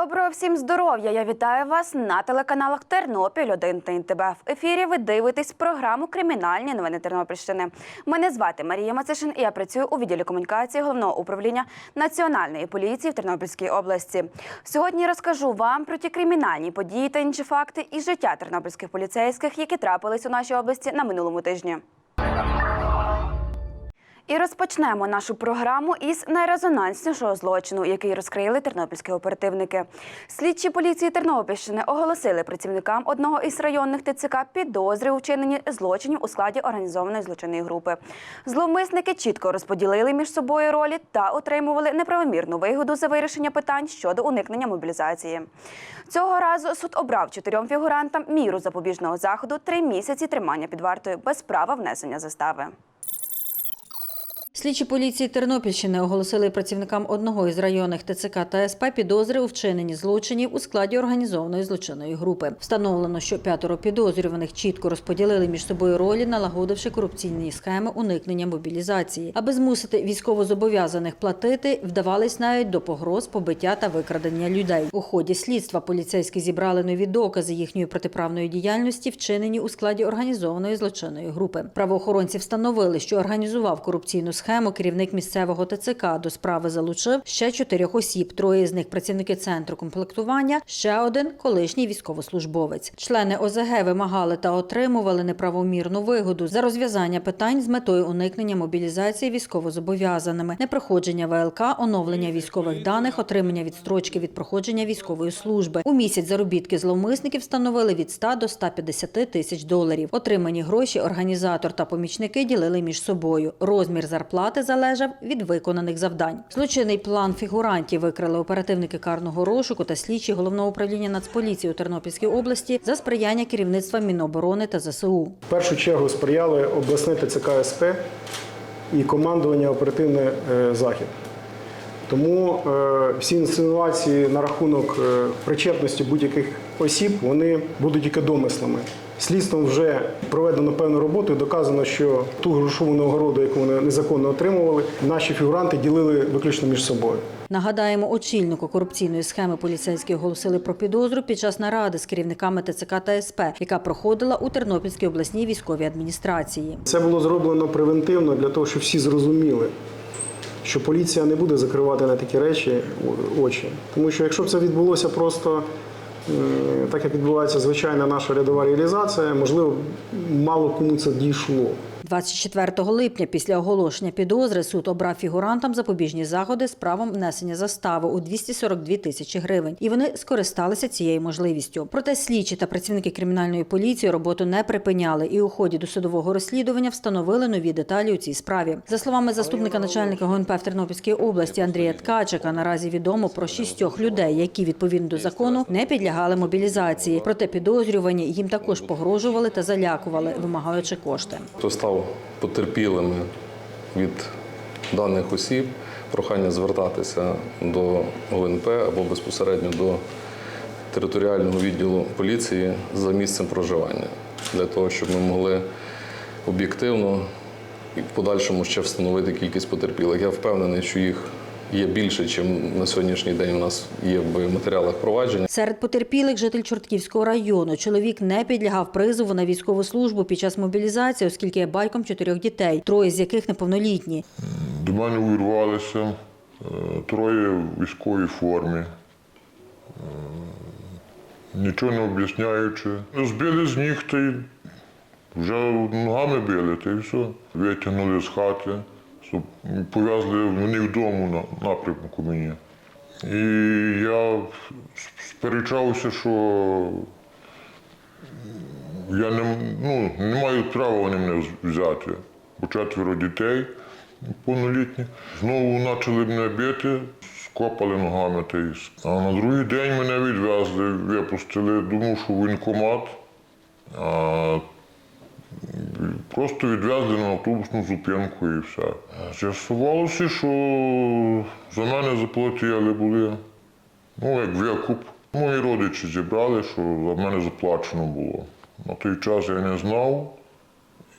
Доброго всім здоров'я! Я вітаю вас на телеканалах Тернопіль 1 та НТБ. В ефірі ви дивитесь програму Кримінальні новини Тернопільщини. Мене звати Марія Мацишин і я працюю у відділі комунікації головного управління Національної поліції в Тернопільській області. Сьогодні розкажу вам про ті кримінальні події та інші факти із життя тернопільських поліцейських, які трапились у нашій області на минулому тижні. І розпочнемо нашу програму із найрезонанснішого злочину, який розкрили тернопільські оперативники. Слідчі поліції Тернопільщини оголосили працівникам одного із районних ТЦК підозри у вчиненні злочинів у складі організованої злочинної групи. Зловмисники чітко розподілили між собою ролі та отримували неправомірну вигоду за вирішення питань щодо уникнення мобілізації. Цього разу суд обрав чотирьом фігурантам міру запобіжного заходу три місяці тримання під вартою без права внесення застави. Слідчі поліції Тернопільщини оголосили працівникам одного із районних ТЦК та СП підозри у вчиненні злочинів у складі організованої злочинної групи. Встановлено, що п'ятеро підозрюваних чітко розподілили між собою ролі, налагодивши корупційні схеми уникнення мобілізації. Аби змусити військовозобов'язаних платити, вдавались навіть до погроз, побиття та викрадення людей. У ході слідства поліцейські зібрали нові докази їхньої протиправної діяльності, вчинені у складі організованої злочинної групи. Правоохоронці встановили, що організував корупційну схему керівник місцевого ТЦК. До справи залучив ще чотирьох осіб. Троє з них працівники центру комплектування, ще один колишній військовослужбовець. Члени ОЗГ вимагали та отримували неправомірну вигоду за розв'язання питань з метою уникнення мобілізації військовозобов'язаними, непроходження ВЛК, оновлення військових даних, отримання відстрочки від проходження військової служби. У місяць заробітки зловмисників становили від 100 до 150 тисяч доларів. Отримані гроші організатор та помічники ділили між собою. Розмір зарплати залежав від виконаних завдань. Злочинний план фігурантів викрили оперативники карного розшуку та слідчі головного управління Нацполіції у Тернопільській області за сприяння керівництва Міноборони та ЗСУ. В першу чергу сприяли обласне ТЦК СП і командування оперативний е, захід. Тому е, всі інсинуації на рахунок е, причетності будь-яких осіб вони будуть тільки домислами. Слідством вже проведено певну роботу і доказано, що ту грошову нагороду, яку вони незаконно отримували, наші фігуранти ділили виключно між собою. Нагадаємо, очільнику корупційної схеми поліцейські оголосили про підозру під час наради з керівниками ТЦК та СП, яка проходила у Тернопільській обласній військовій адміністрації. Це було зроблено превентивно для того, щоб всі зрозуміли, що поліція не буде закривати на такі речі очі. Тому що якщо б це відбулося просто так, як відбувається звичайна наша рядова реалізація, можливо, мало кому це дійшло. 24 липня після оголошення підозри суд обрав фігурантам запобіжні заходи з правом внесення застави у 242 тисячі гривень, і вони скористалися цією можливістю. Проте слідчі та працівники кримінальної поліції роботу не припиняли і у ході досудового розслідування встановили нові деталі у цій справі. За словами заступника начальника ГУНП в Тернопільській області Андрія Ткачика, наразі відомо про шістьох людей, які відповідно до закону не підлягали мобілізації. Проте підозрювані їм також погрожували та залякували, вимагаючи кошти. хто став потерпілими від даних осіб, прохання звертатися до ОНП або безпосередньо до територіального відділу поліції за місцем проживання, для того, щоб ми могли об'єктивно і в подальшому ще встановити кількість потерпілих. Я впевнений, що їх є більше, ніж на сьогоднішній день у нас є в матеріалах провадження. Серед потерпілих житель Чортківського району. Чоловік не підлягав призову на військову службу під час мобілізації, оскільки є батьком чотирьох дітей, троє з яких неповнолітні. До мене увірвалися е, троє в військовій формі. Е, Нічого не об'ясняючи. Збили з ніг та й вже ногами били, та й все. Витягнули з хати, щоб пов'язали вони вдома на напрямку мені. І я сперечався, що я не, ну, не маю права вони мене взяти. Бо четверо дітей повнолітні. Знову почали мене бити, скопали ногами. Та й А на другий день мене відвезли, випустили, думав, що воєнкомат. Просто відвезли на автобусну зупинку і все. З'ясувалося, що за мене заплатили були. Ну, як викуп. Мої родичі зібрали, що за мене заплачено було. На той час я не знав,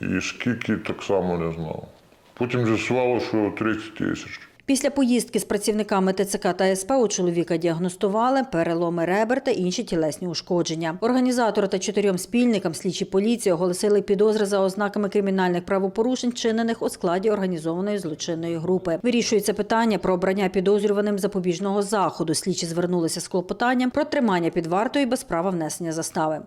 і скільки так само не знав. Потім з'ясувало, що 30 тисяч. Після поїздки з працівниками ТЦК та СП у чоловіка діагностували переломи ребер та інші тілесні ушкодження. Організатору та чотирьом спільникам слідчі поліції оголосили підозри за ознаками кримінальних правопорушень, вчинених у складі організованої злочинної групи. Вирішується питання про обрання підозрюваним запобіжного заходу. Слідчі звернулися з клопотанням про тримання під вартою без права внесення застави.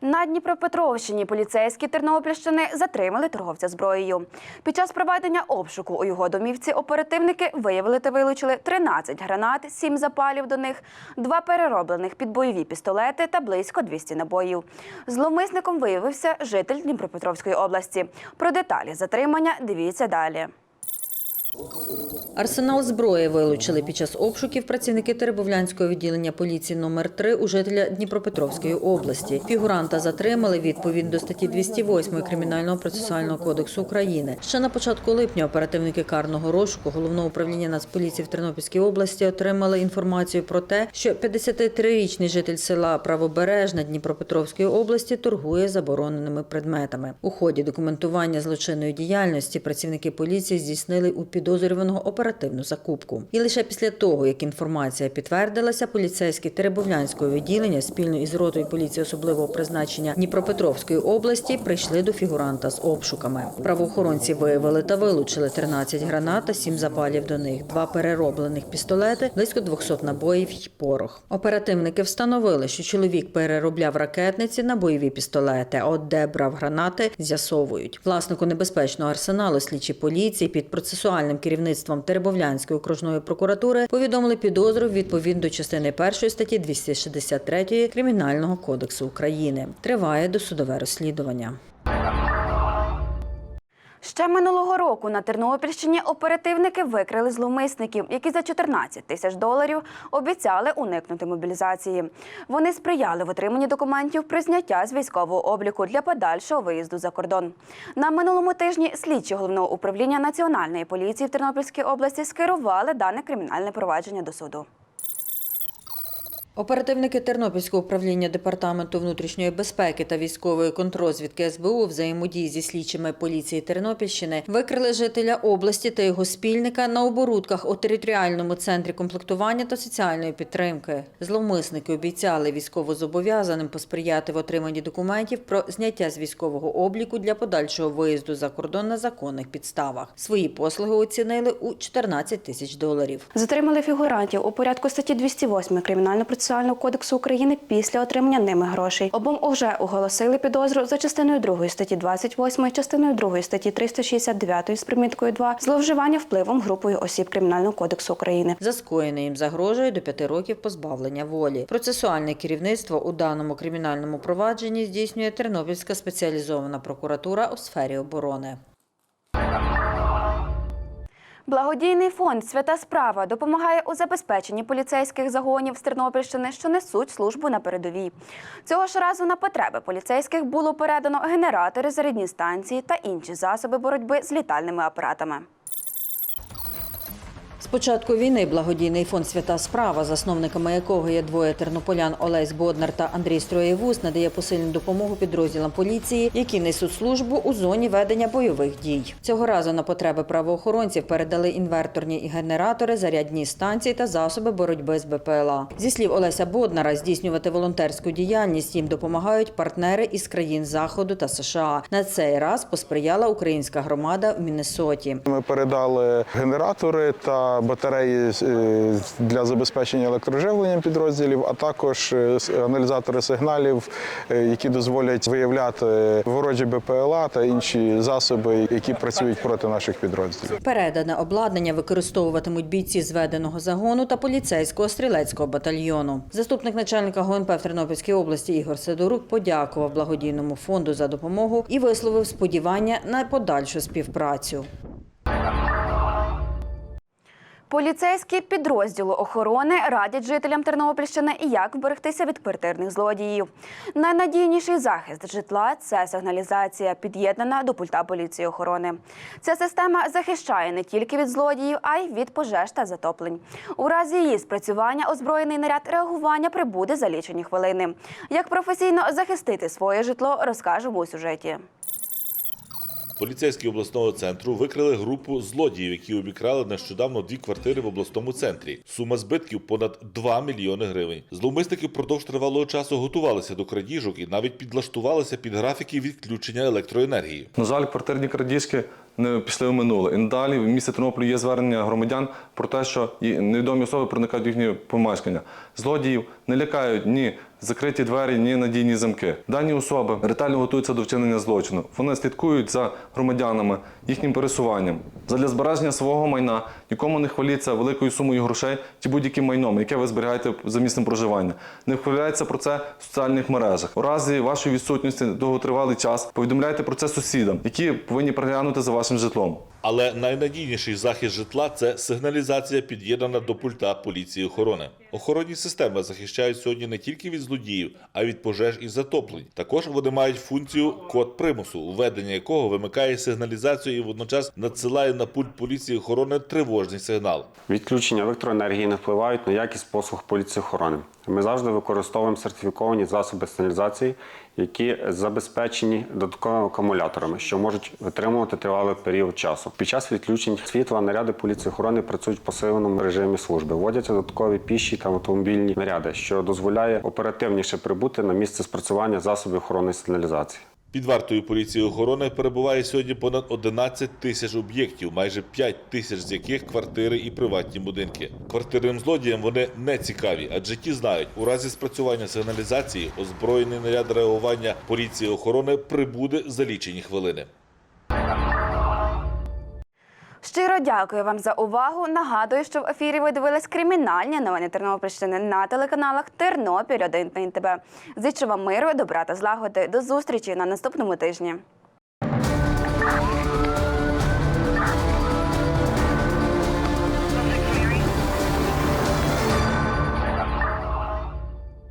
На Дніпропетровщині поліцейські Тернопільщини затримали торговця зброєю. Під час проведення обшуку у його домівці оперативники виявили та вилучили 13 гранат, 7 запалів до них, два перероблених під бойові пістолети та близько 200 набоїв. Зловмисником виявився житель Дніпропетровської області. Про деталі затримання дивіться далі. Арсенал зброї вилучили під час обшуків працівники Теребовлянського відділення поліції номер 3 у жителя Дніпропетровської області. Фігуранта затримали відповідно до статті 208 Кримінального процесуального кодексу України. Ще на початку липня оперативники карного розшуку головного управління Нацполіції в Тернопільській області отримали інформацію про те, що 53-річний житель села Правобережна Дніпропетровської області торгує забороненими предметами. У ході документування злочинної діяльності працівники поліції здійснили у підозрюваного оперативну закупку. І лише після того, як інформація підтвердилася, поліцейські Теребовлянського відділення спільно із ротою поліції особливого призначення Дніпропетровської області прийшли до фігуранта з обшуками. Правоохоронці виявили та вилучили 13 гранат та 7 запалів до них, два перероблених пістолети, близько 200 набоїв й порох. Оперативники встановили, що чоловік переробляв ракетниці на бойові пістолети, от де брав гранати, з'ясовують. Власнику небезпечного арсеналу слідчі поліції під процесуальним керівництвом Теребовлянської окружної прокуратури повідомили підозру відповідно до частини 1 статті 263 Кримінального кодексу України. Триває досудове розслідування. Ще минулого року на Тернопільщині оперативники викрили зловмисників, які за 14 тисяч доларів обіцяли уникнути мобілізації. Вони сприяли в отриманні документів при зняття з військового обліку для подальшого виїзду за кордон. На минулому тижні слідчі головного управління національної поліції в Тернопільській області скерували дане кримінальне провадження до суду. Оперативники Тернопільського управління департаменту внутрішньої безпеки та військової контрозвідки СБУ взаємодії зі слідчими поліції Тернопільщини викрили жителя області та його спільника на оборудках у територіальному центрі комплектування та соціальної підтримки. Зловмисники обіцяли військовозобов'язаним посприяти в отриманні документів про зняття з військового обліку для подальшого виїзду за кордон на законних підставах. Свої послуги оцінили у 14 тисяч доларів. Затримали фігурантів у порядку статті 208 Кримінального процесуального кодексу України після отримання ними грошей. Обом уже оголосили підозру за частиною 2 статті 28, частиною 2 статті 369 з приміткою 2 зловживання впливом групою осіб Кримінального кодексу України. За скоєне їм загрожує до п'яти років позбавлення волі. Процесуальне керівництво у даному кримінальному провадженні здійснює Тернопільська спеціалізована прокуратура у сфері оборони. Благодійний фонд Свята справа допомагає у забезпеченні поліцейських загонів з Тернопільщини, що несуть службу на передовій. Цього ж разу на потреби поліцейських було передано генератори, зарядні станції та інші засоби боротьби з літальними апаратами. З початку війни благодійний фонд Свята справа, засновниками якого є двоє тернополян Олесь Боднар та Андрій Строєвус, надає посильну допомогу підрозділам поліції, які несуть службу у зоні ведення бойових дій. Цього разу на потреби правоохоронців передали інверторні і генератори, зарядні станції та засоби боротьби з БПЛА. Зі слів Олеся Боднара, здійснювати волонтерську діяльність їм допомагають партнери із країн Заходу та США. На цей раз посприяла українська громада в Міннесоті. Ми передали генератори та батареї е, для забезпечення електроживленням підрозділів, а також е, аналізатори сигналів, е, які дозволять виявляти ворожі БПЛА та інші засоби, які працюють проти наших підрозділів. Передане обладнання використовуватимуть бійці зведеного загону та поліцейського стрілецького батальйону. Заступник начальника ГУНП в Тернопільській області Ігор Сидорук подякував благодійному фонду за допомогу і висловив сподівання на подальшу співпрацю. Поліцейські підрозділу охорони радять жителям Тернопільщини, як вберегтися від квартирних злодіїв. Найнадійніший захист житла це сигналізація, під'єднана до пульта поліції охорони. Ця система захищає не тільки від злодіїв, а й від пожеж та затоплень. У разі її спрацювання озброєний наряд реагування прибуде за лічені хвилини. Як професійно захистити своє житло, розкажемо у сюжеті. Поліцейські обласного центру викрили групу злодіїв, які обікрали нещодавно дві квартири в обласному центрі. Сума збитків понад 2 мільйони гривень. Зловмисники впродовж тривалого часу готувалися до крадіжок і навіть підлаштувалися під графіки відключення електроенергії. На жаль, квартирні крадіжки не пішли в минуле. І надалі в місті Тернополі є звернення громадян про те, що невідомі особи проникають в їхні помешкання. Злодіїв не лякають ні закриті двері, ні надійні замки. Дані особи ретельно готуються до вчинення злочину. Вони слідкують за громадянами, їхнім пересуванням. Задля збереження свого майна нікому не хваліться великою сумою грошей чи будь-яким майном, яке ви зберігаєте за місцем проживання. Не вхваляється про це в соціальних мережах. У разі вашої відсутності довготривалий час повідомляйте про це сусідам, які повинні приглянути за вашим житлом. Але найнадійніший захист житла це сигналізація, під'єднана до пульта поліції охорони. Охоронні системи захищають сьогодні не тільки від злодіїв, а й від пожеж і затоплень. Також вони мають функцію код примусу, введення якого вимикає сигналізацію і водночас надсилає на пульт поліції охорони тривожний сигнал. Відключення електроенергії не впливають на якість послуг поліції охорони. Ми завжди використовуємо сертифіковані засоби сигналізації, які забезпечені додатковими акумуляторами, що можуть витримувати тривалий період часу. Під час відключень світла наряди поліції охорони працюють в посиленому режимі служби. Вводяться додаткові піші та автомобільні наряди, що дозволяє оперативніше прибути на місце спрацювання засобів охорони сигналізації. Під вартою поліції охорони перебуває сьогодні понад 11 тисяч об'єктів, майже 5 тисяч з яких квартири і приватні будинки. Квартирним злодіям вони не цікаві, адже ті знають, у разі спрацювання сигналізації озброєний наряд реагування поліції охорони прибуде за лічені хвилини. Щиро дякую вам за увагу. Нагадую, що в ефірі ви дивились кримінальні новини Тернопільщини на телеканалах Тернопіль 1 та НТБ. Зичу вам миру, добра та злагоди. До зустрічі на наступному тижні.